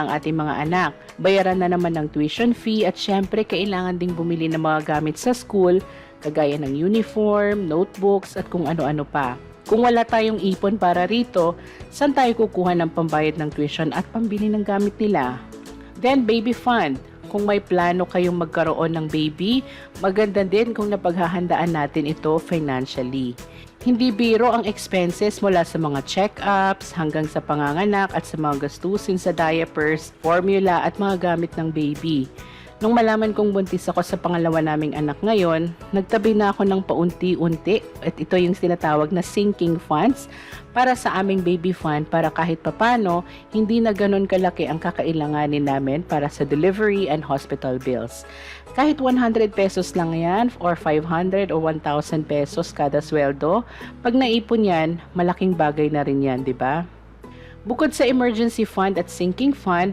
ng ating mga anak. Bayaran na naman ng tuition fee at syempre kailangan ding bumili ng mga gamit sa school kagaya ng uniform, notebooks at kung ano-ano pa. Kung wala tayong ipon para rito, saan tayo kukuha ng pambayad ng tuition at pambili ng gamit nila? Then baby fund. Kung may plano kayong magkaroon ng baby, maganda din kung napaghahandaan natin ito financially. Hindi biro ang expenses mula sa mga check-ups hanggang sa panganganak at sa mga gastusin sa diapers, formula at mga gamit ng baby. Nung malaman kong buntis ako sa pangalawa naming anak ngayon, nagtabi na ako ng paunti-unti at ito yung tinatawag na sinking funds para sa aming baby fund para kahit papano hindi na ganun kalaki ang kakailanganin namin para sa delivery and hospital bills. Kahit 100 pesos lang yan or 500 o 1,000 pesos kada sweldo, pag naipon yan, malaking bagay na rin yan, di ba? Bukod sa emergency fund at sinking fund,